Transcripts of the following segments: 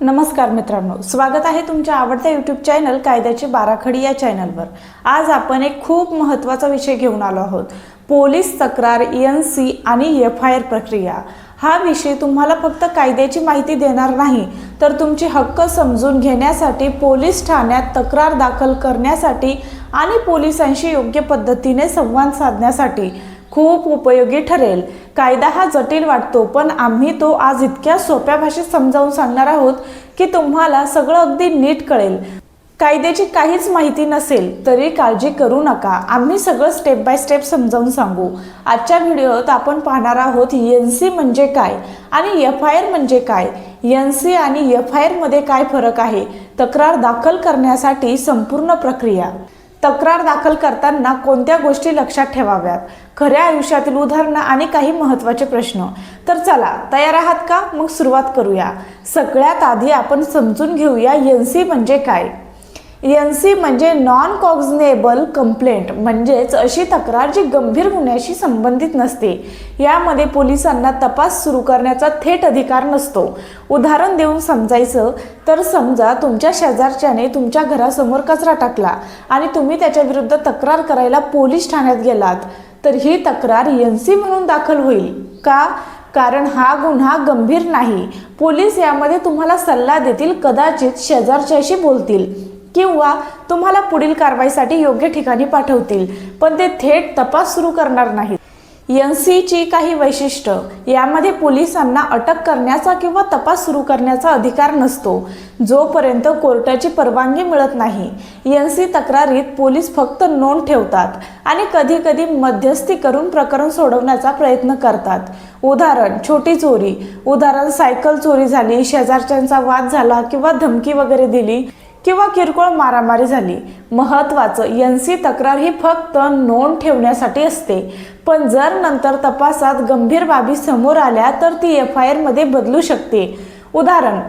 नमस्कार मित्रांनो स्वागत आहे तुमच्या आवडत्या यूट्यूब चॅनल कायद्याची बाराखडी या चॅनलवर आज आपण एक खूप महत्त्वाचा विषय घेऊन आलो आहोत. पोलीस तक्रार एन सी आणि एफ आय आर प्रक्रिया. हा विषय तुम्हाला फक्त कायद्याची माहिती देणार नाही तर तुमचे हक्क समजून घेण्यासाठी पोलीस ठाण्यात तक्रार दाखल करण्यासाठी आणि पोलिसांशी योग्य पद्धतीने संवाद साधण्यासाठी खूप उपयोगी ठरेल. कायदा हा जटिल वाटतो पण आम्ही तो आज इतक्या सोप्या भाषेत समजावून सांगणार आहोत की तुम्हाला सगळं अगदी नीट कळेल. कायद्याची काहीच माहिती नसेल तरी काळजी करू नका. आम्ही सगळं स्टेप बाय स्टेप समजावून सांगू. आजच्या व्हिडिओत आपण पाहणार आहोत एन सी म्हणजे काय आणि एफ आय आर म्हणजे काय? एन सी आणि एफ आय आरमध्ये काय फरक आहे? तक्रार दाखल करण्यासाठी संपूर्ण प्रक्रिया. तक्रार दाखल करताना कोणत्या गोष्टी लक्षात ठेवाव्यात? खऱ्या आयुष्यातील उदाहरणं आणि काही महत्त्वाचे प्रश्न. तर चला तयार आहात का? मग सुरुवात करूया. सगळ्यात आधी आपण समजून घेऊया एन सी म्हणजे काय? एन सी म्हणजे नॉन कॉग्झनेबल कंप्लेंट म्हणजेच अशी तक्रार जी गंभीर गुन्ह्याशी संबंधित नसते. यामध्ये पोलिसांना तपास सुरू करण्याचा थेट अधिकार नसतो. उदाहरण देऊन समजायचं तर समजा तुमच्या शेजारच्याने तुमच्या घरासमोर कचरा टाकला आणि तुम्ही त्याच्या विरुद्ध तक्रार करायला पोलीस ठाण्यात गेलात तर ही तक्रार एन सी म्हणून दाखल होईल. का? कारण हा गुन्हा गंभीर नाही. पोलीस यामध्ये तुम्हाला सल्ला देतील कदाचित शेजारच्याशी बोलतील. किंवा तुम्हाला पुढील कारवाईसाठी योग्य ठिकाणी पाठवतील पण ते थेट तपास सुरू करणार नाहीत. एन सीची काही वैशिष्ट्य यामध्ये पोलिसांना अटक करण्याचा किंवा तपास सुरू करण्याचा अधिकार नसतो. जोपर्यंत कोर्टाची परवानगी मिळत नाही एन सी तक्रारीत पोलीस फक्त नोंद ठेवतात आणि कधीकधी मध्यस्थी करून प्रकरण सोडवण्याचा प्रयत्न करतात. उदाहरण छोटी चोरी. उदाहरण सायकल चोरी झाली शेजारच्यांचा वाद झाला किंवा धमकी वगैरे दिली किंवा किरकोळ मारामारी झाली. महत्त्वाचं एन सी तक्रार ही फक्त नोंद ठेवण्यासाठी असते. पण जर नंतर तपासात गंभीर बाबी समोर आल्या तर ती एफ आय आरमध्ये बदलू शकते. उदाहरण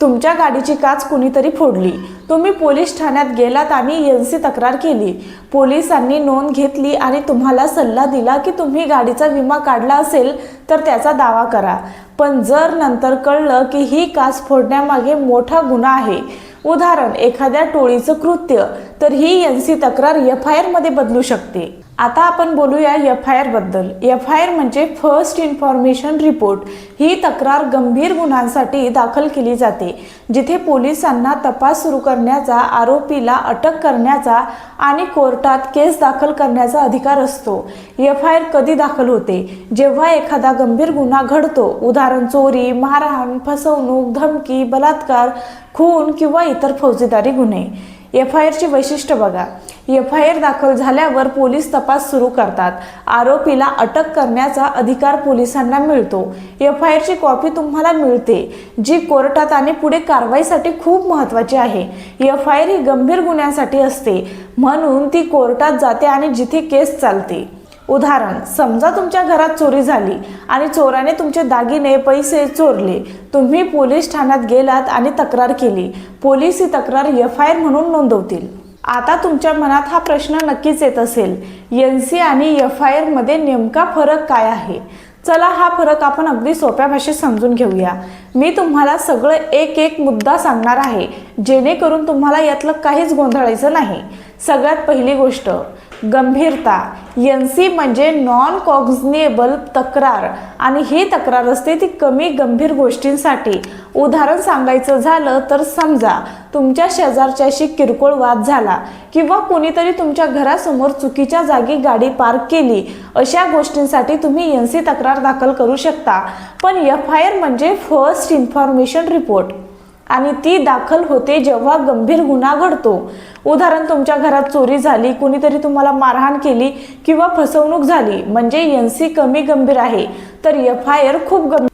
तुमच्या गाडीची काच कुणीतरी फोडली. तुम्ही पोलीस ठाण्यात गेलात आणि एन सी तक्रार केली. पोलिसांनी नोंद घेतली आणि तुम्हाला सल्ला दिला की तुम्ही गाडीचा विमा काढला असेल तर त्याचा दावा करा. पण जर नंतर कळलं की ही काच फोडण्यामागे मोठा गुन्हा आहे उदाहरण एखाद्या टोळीचं कृत्य तर ही एन सी तक्रार एफ आय आरमध्ये बदलू शकते. आता आपण बोलूया एफ आय आरबद्दल एफ आय आर म्हणजे फर्स्ट इन्फॉर्मेशन रिपोर्ट ही तक्रार गंभीर गुन्ह्यांसाठी दाखल केली जाते जिथे पोलिसांना तपास सुरू करण्याचा आरोपीला अटक करण्याचा आणि कोर्टात केस दाखल करण्याचा अधिकार असतो. एफ आय आर कधी दाखल होते? जेव्हा एखादा गंभीर गुन्हा घडतो उदाहरण चोरी मारहाण फसवणूक धमकी बलात्कार खून किंवा इतर फौजदारी गुन्हे. एफ आय आरची वैशिष्ट्य बघा. एफ आय आर दाखल झाल्यावर पोलीस तपास सुरू करतात. आरोपीला अटक करण्याचा अधिकार पोलिसांना मिळतो. एफ आय आरची कॉपी तुम्हाला मिळते जी कोर्टात आणि पुढे कारवाईसाठी खूप महत्त्वाची आहे. एफ आय आर ही गंभीर गुन्ह्यांसाठी असते म्हणून ती कोर्टात जाते आणि जिथे केस चालते. उदाहरण समजा तुमच्या घरात चोरी झाली आणि चोराने तुमचे दागिने पैसे चोरले. तुम्ही पोलीस ठाण्यात गेलात आणि तक्रार केली. पोलीस ही तक्रार एफ आय आर म्हणून नोंदवतील. आता तुमच्या मनात हा प्रश्न नक्कीच येत असेल. एन सी आणि एफ आय आरमध्ये नेमका फरक काय आहे? चला हा फरक आपण अगदी सोप्या भाषेत समजून घेऊया. मी तुम्हाला सगळं एक एक मुद्दा सांगणार आहे जेणेकरून तुम्हाला यातलं काहीच गोंधळायचं नाही. सगळ्यात पहिली गोष्ट गंभीरता. एन सी म्हणजे नॉन कॉग्झनेबल तक्रार. आणि ही तक्रार असते ती कमी गंभीर गोष्टींसाठी. उदाहरण सांगायचं झालं तर समजा तुमच्या शेजारच्याशी किरकोळ वाद झाला किंवा कोणीतरी तुमच्या घरासमोर चुकीच्या जागी गाडी पार्क केली अशा गोष्टींसाठी तुम्ही एन सी तक्रार दाखल करू शकता. पण एफ आय आर म्हणजे फर्स्ट इन्फॉर्मेशन रिपोर्ट आणि ती दाखल होते जेव्हा गंभीर गुन्हा घडतो. उदाहरण तुमच्या घरात चोरी झाली कुणीतरी तुम्हाला मारहाण केली किंवा फसवणूक झाली म्हणजे एन सी कमी गंभीर आहे तर एफ आय आर खूप गंभीर.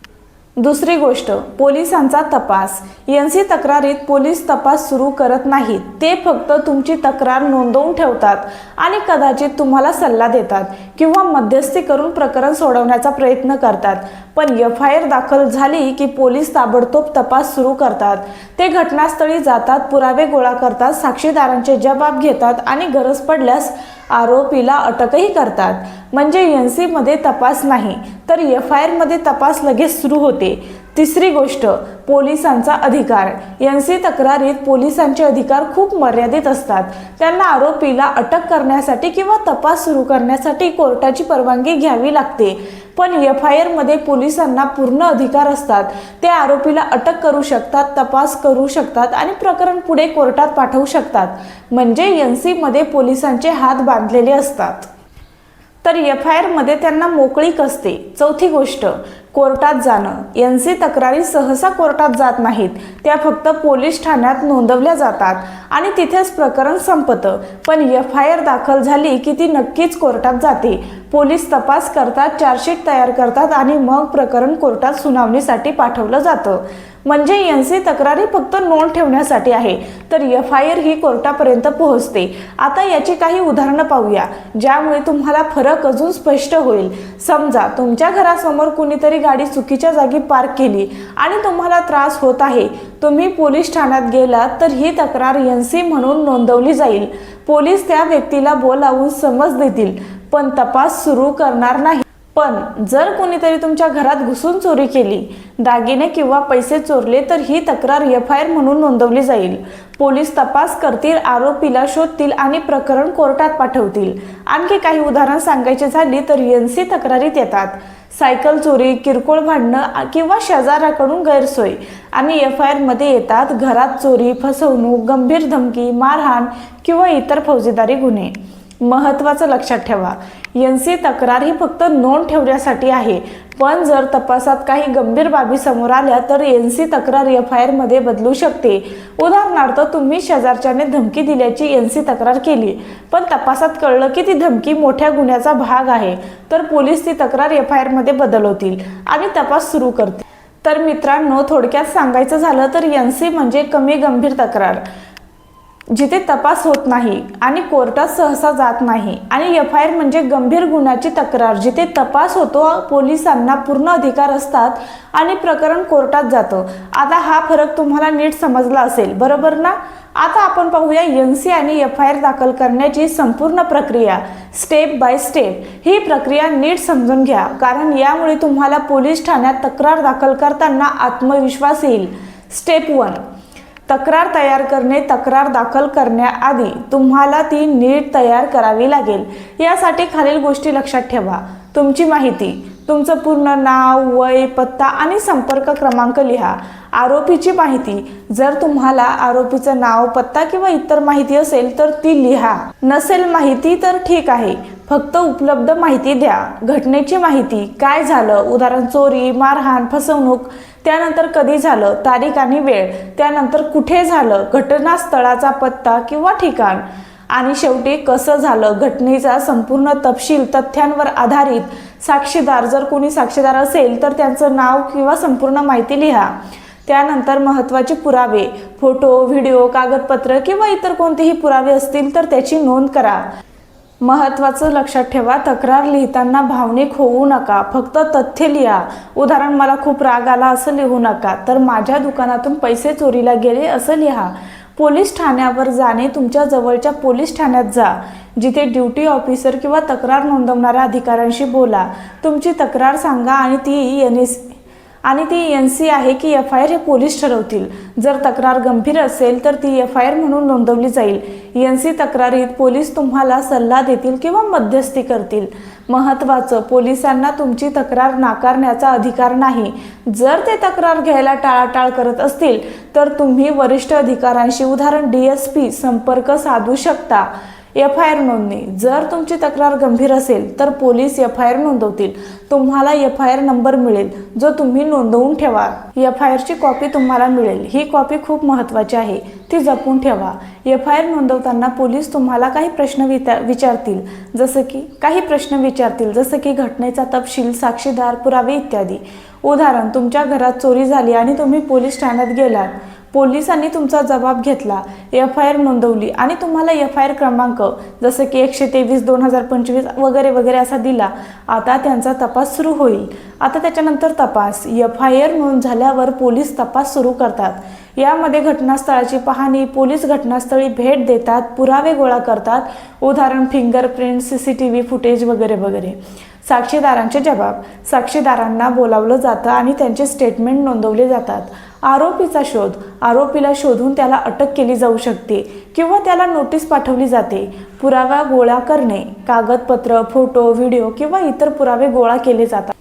दुसरी गोष्ट पोलिसांचा तपास. एन सी तक्रारीत पोलीस तपास सुरू करत नाहीत. ते फक्त तुमची तक्रार नोंदवून ठेवतात आणि कदाचित तुम्हाला सल्ला देतात. किंवा मध्यस्थी करून प्रकरण सोडवण्याचा प्रयत्न करतात. पण एफ आय आर दाखल झाली की पोलीस ताबडतोब तपास सुरू करतात. ते घटनास्थळी जातात पुरावे गोळा करतात साक्षीदारांचे जबाब घेतात आणि गरज पडल्यास आरोपीला अटकही करतात. म्हणजे एन सीमध्ये तपास नाही तर एफ आय आरमध्ये तपास लगेच सुरू होते. तिसरी गोष्ट पोलिसांचा अधिकार. एन सी तक्रारीत पोलिसांचे अधिकार खूप मर्यादित असतात. त्यांना आरोपीला अटक करण्यासाठी किंवा तपास सुरू करण्यासाठी कोर्टाची परवानगी घ्यावी लागते. पण एफ आय आरमध्ये पोलिसांना पूर्ण अधिकार असतात. ते आरोपीला अटक करू शकतात तपास करू शकतात आणि प्रकरण पुढे कोर्टात पाठवू शकतात. म्हणजे एन सीमध्ये पोलिसांचे हात बांधलेले असतात. तर एफ आय आरमध्ये त्यांना मोकळीक असते. चौथी गोष्ट कोर्टात जाणं. एन सी तक्रारी सहसा कोर्टात जात नाहीत. त्या फक्त पोलीस ठाण्यात नोंदवल्या जातात आणि तिथेच प्रकरण संपतं. पण एफ आय आर दाखल झाली की ती नक्कीच कोर्टात जाते. पोलीस तपास करतात चार्जशीट तयार करतात आणि मग प्रकरण कोर्टात सुनावणीसाठी पाठवलं जातं. म्हणजे एन सी तक्रारी फक्त नोंद ठेवण्यासाठी आहे. तर एफ आय आर ही कोर्टापर्यंत पोहोचते. आता याची काही उदाहरणं पाहूया. ज्यामुळे तुम्हाला फरक अजून स्पष्ट होईल. समजा तुमच्या घरासमोर कुणीतरी गाडी चुकीच्या जागी पार्क केली आणि तुम्हाला त्रास होत आहे. तुम्ही पोलीस ठाण्यात गेलात तर ही तक्रार एन सी म्हणून नोंदवली जाईल. पोलीस त्या व्यक्तीला बोलावून समज देतील पण तपास सुरू करणार नाही. पण जर कोणीतरी तुमच्या घरात घुसून चोरी केली दागिने किंवा पैसे चोरले तर ही तक्रार एफ आय आर म्हणून नोंदवली जाईल. पोलीस तपास करतील आरोपीला शोधतील आणि प्रकरण कोर्टात पाठवतील. आणखी काही उदाहरण सांगायची झाली तर एन सी तक्रारीत येतात. सायकल चोरी किरकोळ भांडणं किंवा शेजाऱ्याकडून गैरसोय. आणि एफ आय आरमध्ये येतात घरात चोरी फसवणूक गंभीर धमकी मारहाण किंवा इतर फौजदारी गुन्हे. महत्त्वाचं लक्षात ठेवा. यांची तक्रार ही फक्त नोंद ठेवण्यासाठी आहे. पण जर तपासात काही गंभीर बाबी समोर आल्या तर एन सी तक्रार एफ आय आरमध्ये बदलू शकते. उदाहरणार्थ तुम्ही शेजारच्याने धमकी दिल्याची एन सी तक्रार केली पण तपासात कळलं की ती धमकी मोठ्या गुन्ह्याचा भाग आहे. तर पोलीस ती तक्रार एफ आय आरमध्ये बदलवतील आणि तपास सुरू करतील. तर मित्रांनो थोडक्यात सांगायचं झालं तर एन सी म्हणजे कमी गंभीर तक्रार. जिथे तपास होत नाही आणि कोर्टात सहसा जात नाही. आणि एफ आय आर म्हणजे गंभीर गुन्ह्याची तक्रार जिथे तपास होतो पोलिसांना पूर्ण अधिकार असतात आणि प्रकरण कोर्टात जातं. आता हा फरक तुम्हाला नीट समजला असेल बरोबर ना? आता आपण पाहूया एन सी आणि एफ आय आर दाखल करण्याची संपूर्ण प्रक्रिया स्टेप बाय स्टेप ही प्रक्रिया नीट समजून घ्या कारण यामुळे तुम्हाला पोलीस ठाण्यात तक्रार दाखल करताना आत्मविश्वास येईल. स्टेप वन तक्रार तयार करणे तक्रार दाखल करण्याआधी तुम्हाला ती नीट तयार करावी लागेल. यासाठी खालील गोष्टी लक्षात ठेवा. तुमची माहिती तुमचं पूर्ण नाव वय पत्ता आणि संपर्क क्रमांक लिहा. आरोपीची माहिती जर तुम्हाला आरोपीचं नाव पत्ता किंवा इतर माहिती असेल तर ती लिहा. नसेल माहिती तर ठीक आहे. फक्त उपलब्ध माहिती द्या. घटनेची माहिती काय झालं उदाहरण चोरी मारहाण फसवणूक त्यानंतर कधी झालं? तारीख आणि वेळ. त्यानंतर कुठे झालं? घटनास्थळाचा पत्ता किंवा ठिकाण? आणि शेवटी कसं झालं? घटनेचा संपूर्ण तपशील तथ्यांवर आधारित साक्षीदार जर कोणी साक्षीदार असेल तर त्यांचं नाव किंवा संपूर्ण माहिती लिहा. त्यानंतर महत्त्वाचे पुरावे. फोटो व्हिडिओ कागदपत्र किंवा इतर कोणतेही पुरावे असतील तर त्याची नोंद करा. महत्त्वाचं लक्षात ठेवा तक्रार लिहिताना भावनिक होऊ नका फक्त तथ्य लिहा. उदाहरण मला खूप राग आला असं लिहू नका. तर माझ्या दुकानातून पैसे चोरीला गेले असं लिहा. पोलीस ठाण्यावर जाणे तुमच्या जवळच्या पोलीस ठाण्यात जा. जिथे ड्युटी ऑफिसर किंवा तक्रार नोंदवणाऱ्या अधिकाऱ्यांशी बोला. तुमची तक्रार सांगा आणि ती एन एस आणि ती एन सी आहे की एफ आय आर हे पोलीस ठरवतील. जर तक्रार गंभीर असेल तर ती एफ आय आर म्हणून नोंदवली जाईल. एन सी तक्रारीत पोलीस तुम्हाला सल्ला देतील किंवा मध्यस्थी करतील. महत्त्वाचं पोलिसांना तुमची तक्रार नाकारण्याचा अधिकार नाही. जर ते तक्रार घ्यायला टाळाटाळ करत असतील तर तुम्ही वरिष्ठ अधिकाऱ्यांशी उदाहरण डी एस पी संपर्क साधू शकता. एफ आय आर नोंदणी. जर तुमची तक्रार गंभीर असेल तर पोलीस एफ आय आर नोंदवतील. तुम्हाला एफ आय आर नंबर मिळेल जो तुम्ही नोंदवून ठेवा. एफ आय आरची कॉपी तुम्हाला मिळेल. ही कॉपी खूप महत्त्वाची आहे. ती जपून ठेवा. एफ आय आर नोंदवताना पोलीस तुम्हाला काही प्रश्न विता विचारतील. जसं की काही प्रश्न विचारतील. जसं की घटनेचा तपशील साक्षीदार पुरावे इत्यादी. उदाहरण तुमच्या घरात चोरी झाली आणि तुम्ही पोलीस ठाण्यात गेलात. पोलिसांनी तुमचा जबाब घेतला एफ आय आर नोंदवली आणि तुम्हाला एफ आय आर क्रमांक जसं की एकशे तेवीस दोन हजार पंचवीस वगैरे वगैरे असा दिला. आता त्यांचा तपास सुरू होईल. आता त्याच्यानंतर तपास. एफ आय आर नोंद झाल्यावर पोलीस तपास सुरू करतात. यामध्ये घटनास्थळाची पाहणी पोलीस घटनास्थळी भेट देतात पुरावे गोळा करतात उदाहरण fingerprint C C T V footage वगैरे वगैरे. साक्षीदारांचे जबाब. साक्षीदारांना बोलावलं जातं आणि त्यांचे स्टेटमेंट नोंदवले जातात. आरोपीचा शोध. आरोपीला शोधून त्याला अटक केली जाऊ शकते किंवा त्याला नोटीस पाठवली जाते. पुरावा गोळा करणे कागदपत्र फोटो व्हिडिओ किंवा इतर पुरावे गोळा केले जातात.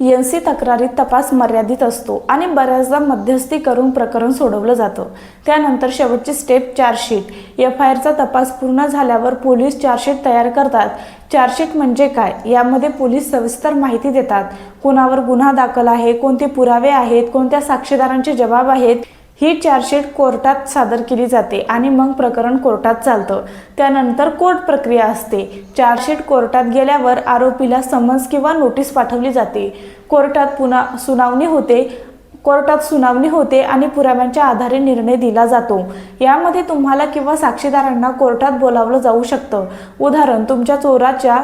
एन सी तक्रारीत तपास मर्यादित असतो आणि बऱ्याचदा मध्यस्थी करून प्रकरण सोडवलं जातं. त्यानंतर शेवटची स्टेप चार्जशीट. एफ आय आरचा तपास पूर्ण झाल्यावर पोलीस चार्जशीट तयार करतात. चार्जशीट म्हणजे काय? यामध्ये पोलीस सविस्तर माहिती देतात. कुणावर गुन्हा दाखल आहे कोणते पुरावे आहेत कोणत्या साक्षीदारांचे जबाब आहेत ही चार्जशीट कोर्टात सादर केली जाते आणि मग प्रकरण कोर्टात चालतं. त्यानंतर कोर्ट प्रक्रिया असते. चार्जशीट कोर्टात गेल्यावर आरोपीला समन्स किंवा नोटीस पाठवली जाते. कोर्टात पुन्हा सुनावणी होते कोर्टात सुनावणी होते आणि पुराव्यांच्या आधारे निर्णय दिला जातो. यामध्ये तुम्हाला किंवा साक्षीदारांना कोर्टात बोलावलं जाऊ शकतं. उदाहरण तुमच्या चोराच्या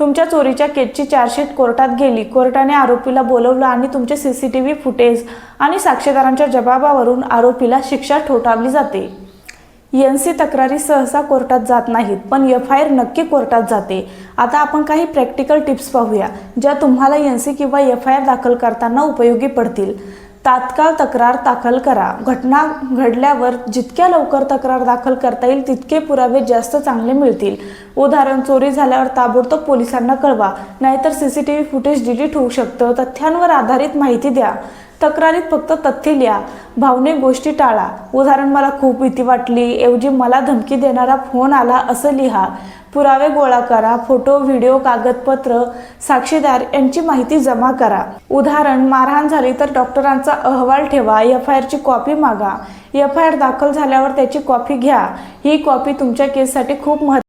तुमच्या चोरीच्या केसची चार्जशीट कोर्टात गेली. कोर्टाने आरोपीला बोलवलं आणि तुमचे C C T V footage आणि साक्षीदारांच्या जबाबावरून आरोपीला शिक्षा ठोठावली जाते. एन सी तक्रारी सहसा कोर्टात जात नाहीत पण एफ आय आर नक्की कोर्टात जाते. आता आपण काही प्रॅक्टिकल टिप्स पाहूया ज्या तुम्हाला एन सी किंवा एफ आय आर दाखल करताना उपयोगी पडतील. तात्काळ तक्रार दाखल करा. घटना घडल्यावर जितक्या लवकर तक्रार दाखल करता येईल तितके पुरावे जास्त चांगले मिळतील. उदाहरण चोरी झाल्यावर ताबडतोब पोलिसांना कळवा. नाहीतर C C T V footage delete होऊ शकतं. तथ्यांवर आधारित माहिती द्या. तक्रारीत फक्त तथ्य लिहा. भावनिक गोष्टी टाळा. उदाहरण मला खूप भीती वाटली. ऐवजी मला धमकी देणारा फोन आला असं लिहा. पुरावे गोळा करा फोटो व्हिडिओ कागदपत्र साक्षीदार यांची माहिती जमा करा. उदाहरण मारहाण झाली तर डॉक्टरांचा अहवाल ठेवा एफ आय आरची कॉपी मागा. एफ आय आर दाखल झाल्यावर त्याची कॉपी घ्या. ही कॉपी तुमच्या केससाठी खूप महत्त्व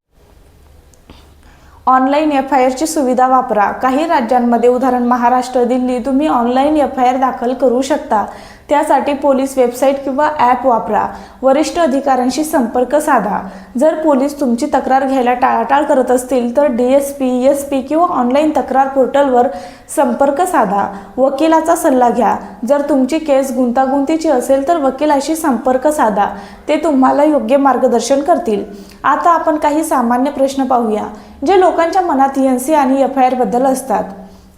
ऑनलाईन एफ आय आरची सुविधा वापरा. काही राज्यांमध्ये उदाहरण महाराष्ट्र दिल्ली तुम्ही ऑनलाईन एफ आय आर दाखल करू शकता. त्यासाठी पोलीस वेबसाईट किंवा ॲप वापरा. वरिष्ठ अधिकाऱ्यांशी संपर्क साधा. जर पोलीस तुमची तक्रार घ्यायला टाळाटाळ करत असतील तर D S P S P किंवा ऑनलाईन तक्रार पोर्टलवर संपर्क साधा. वकिलाचा सल्ला घ्या. जर तुमची केस गुंतागुंतीची असेल तर वकिलाशी संपर्क साधा. ते तुम्हाला योग्य मार्गदर्शन करतील. आता आपण काही सामान्य प्रश्न पाहूया जे लोकांच्या मनात एन सी आणि एफ आय आरबद्दल असतात.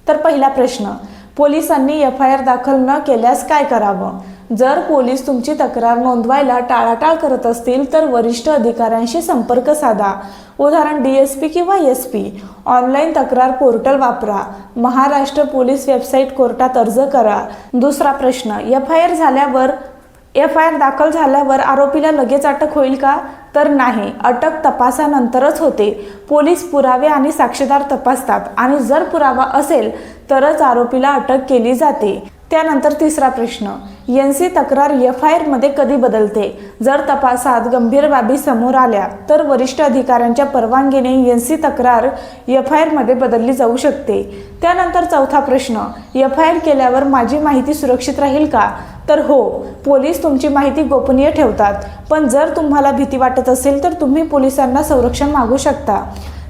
तर पहिला प्रश्न पोलिसांनी एफ आय आर दाखल न केल्यास काय करावं? जर पोलीस तुमची तक्रार नोंदवायला टाळाटाळ करत असतील तर वरिष्ठ अधिकाऱ्यांशी संपर्क साधा. उदाहरण डी एस पी किंवा एस पी. ऑनलाईन तक्रार पोर्टल वापरा. महाराष्ट्र पोलीस वेबसाईट कोर्टात अर्ज करा. दुसरा प्रश्न एफ आय आर झाल्यावर एफ आय आर दाखल झाल्यावर आरोपीला लगेच अटक होईल का? तर नाही अटक तपासानंतरच होते. पोलीस पुरावे आणि साक्षीदार तपासतात आणि जर पुरावा असेल तरच आरोपीला अटक केली जाते. त्यानंतर तिसरा प्रश्न. एन सी तक्रार एफ आय आरमध्ये कधी बदलते? जर तपासात गंभीर बाबी समोर आल्या तर वरिष्ठ अधिकाऱ्यांच्या परवानगीने एन सी तक्रार एफ आय आरमध्ये बदलली जाऊ शकते. त्यानंतर चौथा प्रश्न. एफ आय आर केल्यावर माझी माहिती सुरक्षित राहील का? तर हो पोलीस तुमची माहिती गोपनीय ठेवतात. पण जर तुम्हाला भीती वाटत असेल तर तुम्ही पोलिसांना संरक्षण मागू शकता.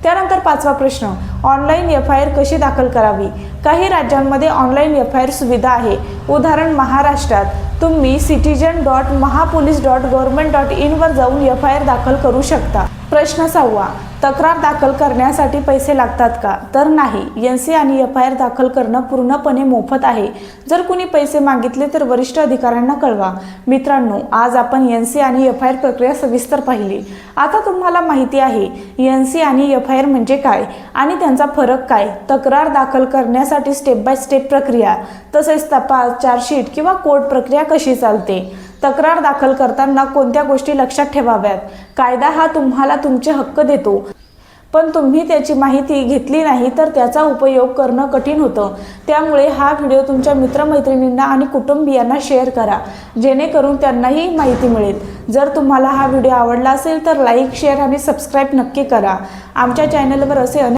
त्यानंतर पाचवा प्रश्न ऑनलाईन एफ आय आर कशी दाखल करावी? काही राज्यांमध्ये ऑनलाईन एफ आय आर सुविधा आहे. उदाहरण महाराष्ट्रात तुम्ही citizen dot Mahapolice dot government dot इनवर जाऊन एफ आय आर दाखल करू शकता. प्रश्न सहावा तक्रार दाखल करण्यासाठी पैसे लागतात का? तर नाही. एन सी आणि एफ आय आर दाखल करणं पूर्णपणे मोफत आहे. जर कुणी पैसे मागितले तर वरिष्ठ अधिकाऱ्यांना कळवा. मित्रांनो आज आपण एन सी आणि एफ आय आर प्रक्रिया सविस्तर पाहिली. आता तुम्हाला माहिती आहे एन सी आणि एफ आय आर म्हणजे काय आणि त्यांचा फरक काय? तक्रार दाखल करण्यासाठी स्टेप बाय स्टेप प्रक्रिया तसेच तपास चार्जशीट किंवा कोर्ट प्रक्रिया कशी चालते? तक्रार दाखल करताना कोणत्या गोष्टी लक्षात ठेवाव्यात? कायदा हा तुम्हाला तुमचे हक्क देतो. पण तुम्ही त्याची माहिती घेतली नाही तर त्याचा उपयोग करणं कठीण होतं. त्यामुळे हा व्हिडिओ तुमच्या मित्रमैत्रिणींना आणि कुटुंबियांना शेअर करा. जेणेकरून त्यांनाही माहिती मिळेल. जर तुम्हाला हा व्हिडिओ आवडला असेल तर लाईक शेअर आणि सबस्क्राईब नक्की करा. आमच्या चॅनलवर असे अनेक